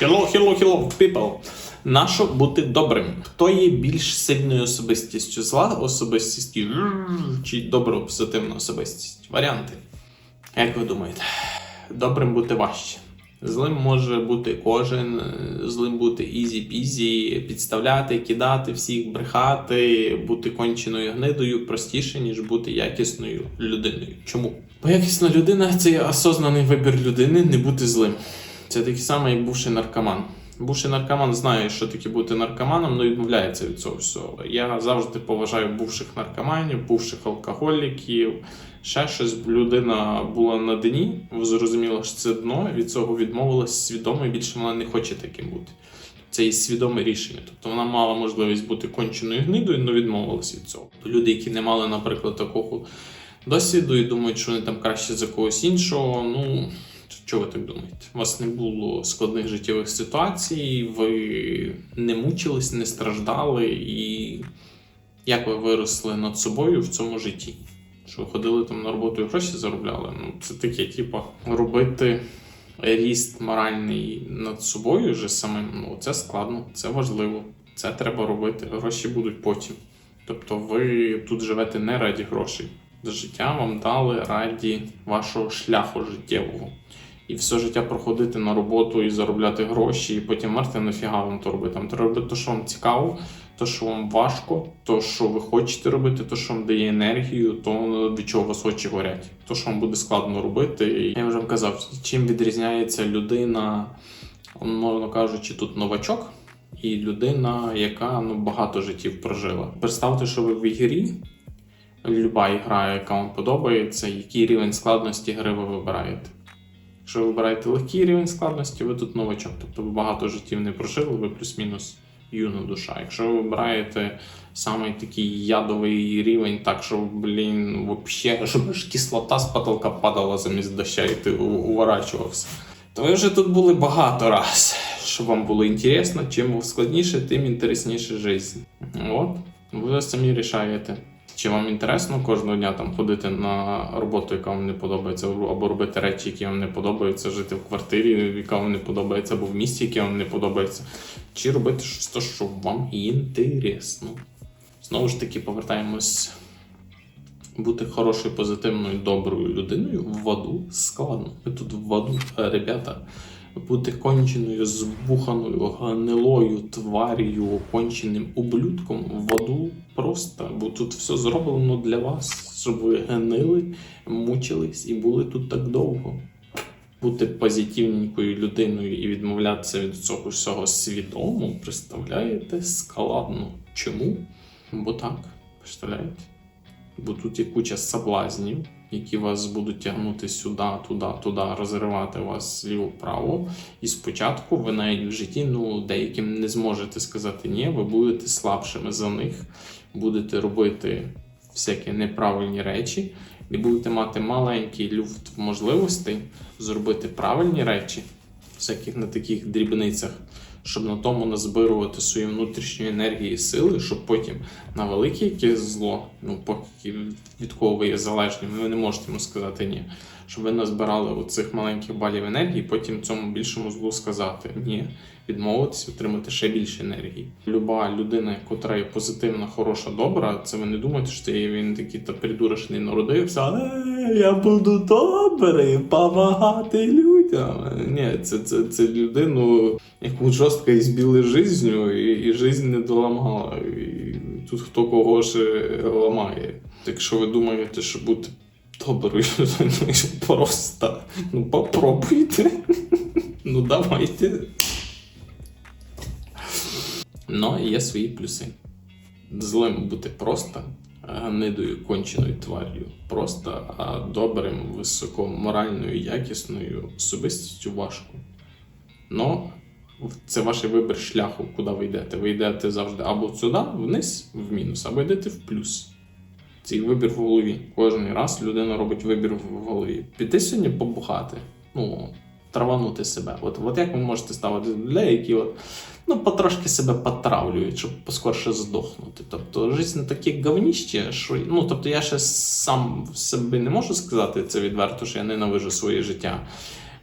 Hello, hello, hello, people. Нащо бути добрим? Хто є більш сильною особистістю? Зла особистістю чи добра позитивна особистість? Варіанти. Як ви думаєте? Добрим бути важче. Злим може бути кожен, злим бути ізі-пізі, підставляти, кидати всіх, брехати, бути конченою гнидою простіше, ніж бути якісною людиною. Чому? Бо якісна людина це є осознаний вибір людини не бути злим. Це такий самий, як бувший наркоман. Бувший наркоман знає, що таке бути наркоманом, але відмовляється від цього всього. Я завжди поважаю бувших наркоманів, бувших алкоголіків. Ще щось людина була на дні, зрозуміла, що це дно, від цього відмовилась свідомо і більше вона не хоче таким бути. Це і свідоме рішення. Тобто вона мала можливість бути конченою гнидою, але відмовилась від цього. Люди, які не мали, наприклад, такого досвіду і думають, що вони там краще за когось іншого. Ну чого ви так думаєте? У вас не було складних життєвих ситуацій, ви не мучились, не страждали, і як ви виросли над собою в цьому житті? Що ходили там на роботу і гроші заробляли? Ну, це таке, типу, робити ріст моральний над собою вже самим. Ну, це складно, це важливо, це треба робити. Гроші будуть потім. Тобто ви тут живете не раді грошей. Життя вам дали раді вашого шляху життєвого. І все життя проходити на роботу і заробляти гроші, і потім мерти нафіга вам то робити. Там треба робити те, що вам цікаво, то, що вам важко, то, що ви хочете робити, то, що вам дає енергію, то від чого вас очі горять, то, що вам буде складно робити. Я вже вам казав, чим відрізняється людина, мовно кажучи, тут новачок. І людина, яка ну багато життів прожила. Представте, що ви в ігрі, люба ігра, яка вам подобається, який рівень складності гри ви вибираєте. Якщо ви вибираєте легкий рівень складності, ви тут новачок. Тобто ви багато життів не прожили, ви плюс-мінус юна душа. Якщо ви вибираєте самий такий ядовий рівень, так що, блін, взагалі, щоб аж кислота з потолка падала замість доща, і ти уворачувався. То ви вже тут були багато раз, щоб вам було інтересно, чим складніше, тим інтересніше життя. От, ви самі рішаєте. Чи вам інтересно кожного дня там ходити на роботу, яка вам не подобається, або робити речі, які вам не подобаються, жити в квартирі, яка вам не подобається, або в місті, яке вам не подобається, чи робити щось, то, що вам інтересно. Знову ж таки, повертаємось. Бути хорошою, позитивною, доброю людиною в аду складно. Ми тут в аду, е, ребята. Бути конченою, збуханою, гнилою, тварію, конченим ублюдком в аду просто, бо тут все зроблено для вас, щоб ви гнили, мучились і були тут так довго. Бути позитивненькою людиною і відмовлятися від цього всього свідомо, представляєте, складно. Чому? Бо так, представляєте? Бо тут є куча соблазнів, які вас будуть тягнути сюди, туди, туди, розривати вас зліво-право. І спочатку ви навіть в житті ну, деяким не зможете сказати ні, ви будете слабшими за них, будете робити всякі неправильні речі, і будете мати маленький люфт можливостей зробити правильні речі, всяких на таких дрібницях. Щоб на тому назбирувати свою внутрішню енергію і сили, щоб потім на велике якесь зло, ну поки від кого ви є залежні, ви не можете йому сказати ні. Щоб ви назбирали оцих маленьких балів енергії, потім цьому більшому злу сказати ні, відмовитися, отримати ще більше енергії. Люба людина, яка є позитивна, хороша, добра, це ви не думаєте, що це він такий та придурочний народився. «Е, Я буду добрий, допомагати людям. Ні, це, це, це людину, яку жорстко ізбіли життю, і, і жизнь не доламала. І тут хто кого ж ламає. Якщо ви думаєте, що бути доброю людиною просто, ну попробуйте. Ну давайте. Ну, є свої плюси. Злим бути просто гнидою, конченою твар'ю, просто а добрим, високоморальною, якісною особистістю важко. Ну, це ваш вибір шляху, куди ви йдете. Ви йдете завжди або сюди, вниз, в мінус, або йдете в плюс. Цей вибір в голові. Кожен раз людина робить вибір в голові. Піти сьогодні побухати, ну, траванути себе. От, от як ви можете ставити людей, які от, ну, потрошки себе потравлюють, щоб поскорше здохнути. Тобто, життя не таке говніще, що ну, тобто я ще сам собі не можу сказати це відверто, що я ненавижу своє життя.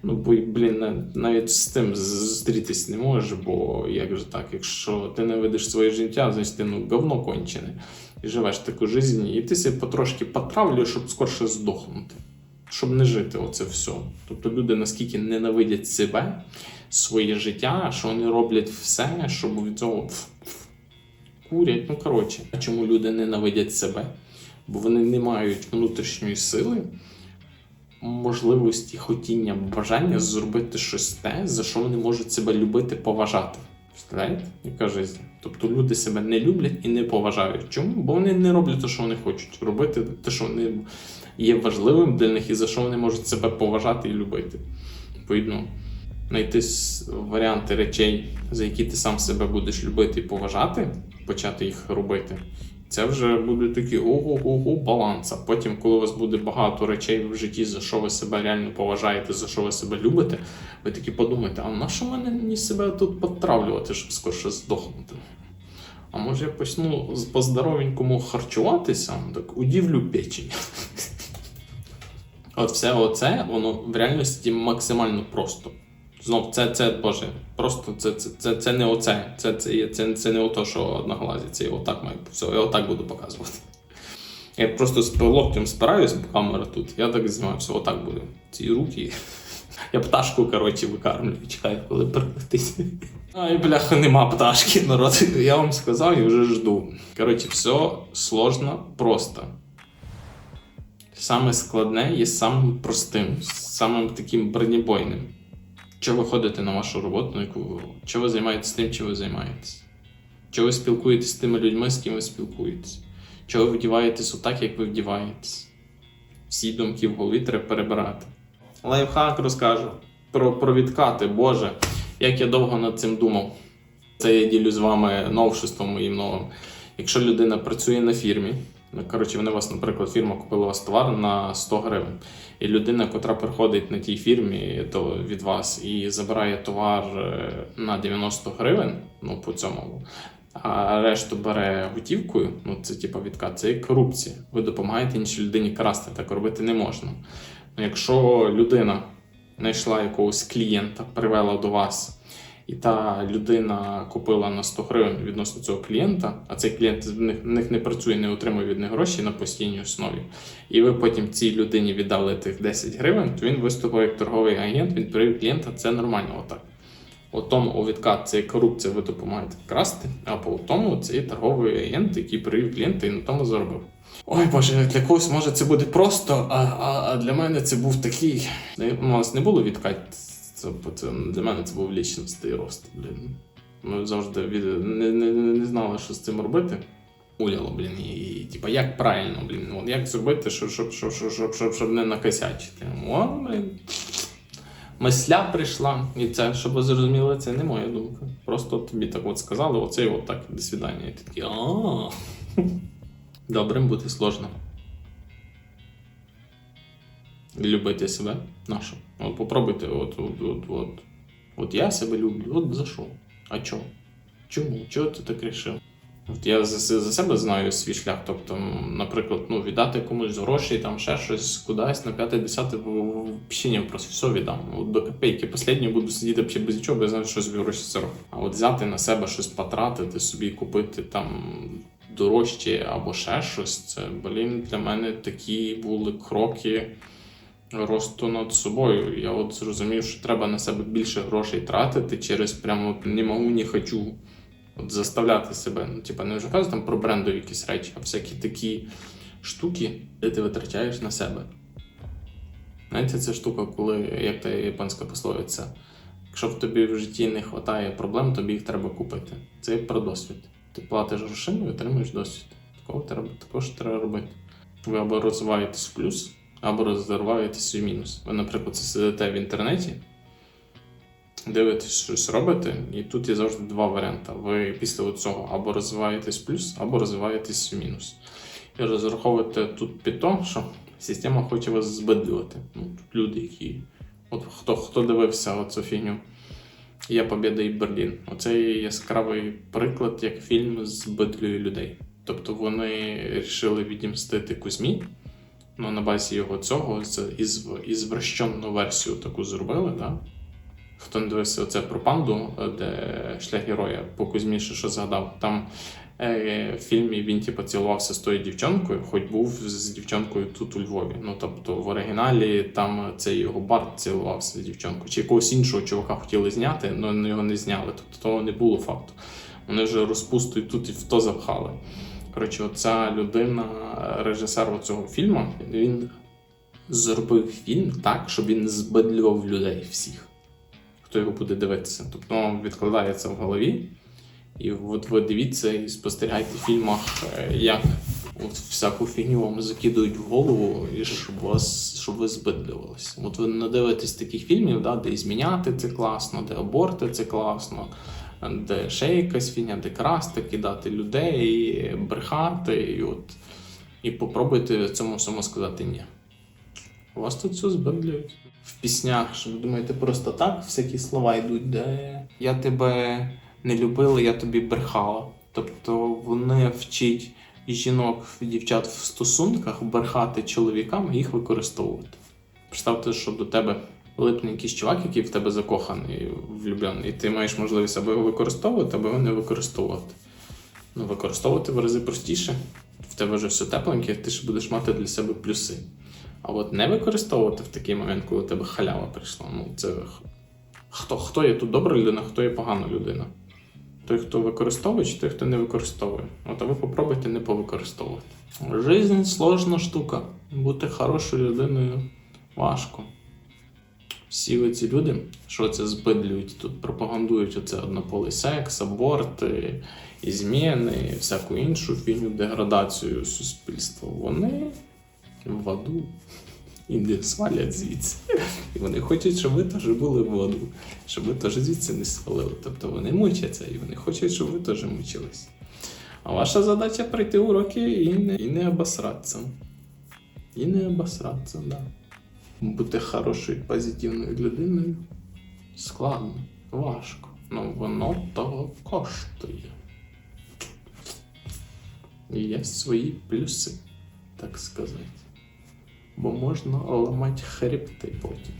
Ну, бо, блін, навіть з тим зустрітись не можеш, бо як же так, якщо ти не ведеш своє життя, значить ти ну, говно кончене. І живеш таку життя, і ти себе потрошки потравлюєш, щоб скорше здохнути. Щоб не жити оце все. Тобто люди наскільки ненавидять себе, своє життя, що вони роблять все, щоб від цього курять. Ну коротше, а чому люди ненавидять себе? Бо вони не мають внутрішньої сили, можливості, хотіння, бажання зробити щось те, за що вони можуть себе любити, поважати. Представляєте? Яка жизнь? Тобто люди себе не люблять і не поважають. Чому? Бо вони не роблять те, що вони хочуть робити, те, що вони є важливим для них, і за що вони можуть себе поважати і любити. Відповідно, знайти варіанти речей, за які ти сам себе будеш любити і поважати, почати їх робити. Це вже буде такий ого-го баланс. А потім, коли у вас буде багато речей в житті, за що ви себе реально поважаєте, за що ви себе любите, ви такі подумаєте, а на що мене мені себе тут потравлювати, щоб скорше здохнути? А може я почну з- по-здоровенькому харчуватися, так удивлю печень. От все оце, воно в реальності максимально просто. Знов, це, це Боже, просто це, це, це, це не оце. Це, це, це, це не ото, що одноглазі, це отак маю. Все, я отак буду показувати. Я просто з локтем бо камера тут. Я так знімаю, все, отак буде. Ці руки. Я пташку, коротше, викармлюю, чекаю, коли прилетить. Ай, бляха, нема пташки, народ. Я вам сказав і вже жду. Коротше, все сложно, просто. Саме складне є самим простим, самим таким бронебойним. Чи ви ходите на вашу роботу, на яку ви чи ви займаєтесь тим, чи ви займаєтесь? Чи ви спілкуєтесь з тими людьми, з ким ви спілкуєтесь? Чи ви вдіваєтесь отак, як ви вдіваєтесь? Всі думки в голові треба перебирати. Лайфхак розкажу про, про відкати, Боже, як я довго над цим думав. Це я ділю з вами новшеством моїм новим. Якщо людина працює на фірмі, коротше, вони вас, наприклад, фірма купила вас товар на 100 гривень, і людина, котра приходить на тій фірмі то від вас і забирає товар е, на 90 гривень, ну по цьому, а решту бере готівкою, ну це типа відкат, це як корупція. Ви допомагаєте іншій людині красти, так робити не можна. Ну, якщо людина знайшла якогось клієнта, привела до вас, і та людина купила на 100 гривень відносно цього клієнта, а цей клієнт в них, в них не працює, не отримує від них гроші на постійній основі. І ви потім цій людині віддали тих 10 гривень, то він виступив як торговий агент, він привів клієнта, це нормально отак. У тому у відкат це корупція, ви допомагаєте красти, а по тому це торговий агент, який привів клієнта і на тому заробив. Ой Боже, для когось може це буде просто, а, а, а для мене це був такий. У нас не було відкат. Це, це для мене це був лічностий рост. Блін. Ми завжди від... не, не, не, знали, що з цим робити. Уляло, блін, і, і типа, як правильно, блін, от як зробити, щоб, щоб, щоб, щоб, щоб, щоб, не накосячити. О, блін. Мисля прийшла, і це, щоб ви зрозуміли, це не моя думка. Просто тобі так от сказали, оце от так, до свидання. І ти такий, а Добрим бути сложно. Любити себе нашу. От попробуйте, от, от, от, от. От я себе люблю, от за що? А чого? Чому? Чого ти так рішив? От я за, за себе знаю свій шлях. Тобто, наприклад, ну, віддати комусь гроші, там ще щось кудись на 5-10 взагалі просто все віддам. От до копейки останньої буду сидіти взагалі без нічого, бо я знаю, що собі це робити. А от взяти на себе щось потратити, собі купити там дорожче або ще щось, це, блін, для мене такі були кроки росту над собою. Я от зрозумів, що треба на себе більше грошей тратити через прямо не можу, не хочу. От заставляти себе. Ну, типа, не вже кажу там про брендові якісь речі, а всякі такі штуки, де ти витрачаєш на себе. Знаєте, це штука, коли, як та японська пословиця, якщо в тобі в житті не вистачає проблем, тобі їх треба купити. Це про досвід. Ти платиш грошима і отримуєш досвід. Такого треба, також треба робити. Ви або розвиваєтесь в плюс, або розвиваєтесь в мінус. Ви, наприклад, сидите в інтернеті, дивитесь щось робите, і тут є завжди два варіанти. Ви після цього або розвиваєтесь плюс, або розвиваєтесь в мінус. І розраховуєте тут під то, що система хоче вас збедлювати. Ну, тут люди, які. От хто, хто дивився оцю фігню. Я Побєда і Берлін. Оце яскравий приклад, як фільм збедлює людей. Тобто вони вирішили відімстити Кузьмі Ну, на базі його цього з із, ізвращенну версію таку зробили, да? Хто не дивився оце про панду, е, де шлях героя по Кузьміше, що згадав, там е, в фільмі він типу, цілувався з тою дівчонкою, хоч був з дівчонкою тут у Львові. Ну тобто в оригіналі там цей його бард цілувався з дівчонкою. Чи якогось іншого чувака хотіли зняти, але його не зняли. Тобто того не було факту. Вони вже розпусту і тут і в то запхали. Коротше, оця людина, режисер цього фільму, він зробив фільм так, щоб він збедлював людей всіх, хто його буде дивитися. Тобто відкладається в голові. І от ви дивіться і спостерігайте в фільмах, е, як от всяку фігню вам закидують в голову, і щоб вас, щоб ви збидлювалися. От ви надивитесь таких фільмів, да, де і зміняти це класно, де аборти це класно, де ще якась фігня, де красти, кидати людей, брехати, і от і попробуйте цьому всьому сказати ні. Вас тут все збедлюють. В піснях, що ви думаєте, просто так всякі слова йдуть, де я тебе не любила, я тобі брехала. Тобто вони вчать жінок, дівчат в стосунках брехати чоловікам і їх використовувати. Представте, що до тебе липне якийсь чувак, який в тебе закоханий, влюблений, і ти маєш можливість або його використовувати, або його не використовувати. Ну, використовувати в рази простіше. В тебе вже все тепленьке, ти ж будеш мати для себе плюси. А от не використовувати в такий момент, коли у тебе халява прийшла. Ну, це хто, хто є тут добра людина, хто є погана людина? Той, хто використовує, чи той, хто не використовує. От а ви попробуйте не повикористовувати. Жизнь сложна штука. Бути хорошою людиною важко. Всі ці люди, що це збидлюють, тут пропагандують оце однополий секс, аборти, і зміни, всяку іншу фігню, деградацію суспільства. Вони в аду і свалять звідси. І вони хочуть, щоб ви теж були в аду, щоб ви теж звідси не свалили. Тобто вони мучаться і вони хочуть, щоб ви теж мучились. А ваша задача пройти уроки і не, і не обосратися. І не обосратися, да. Бути хорошою, позитивною людиною складно, важко. Ну воно того коштує. І є свої плюси, так сказати. Бо можна ламати хребти потім.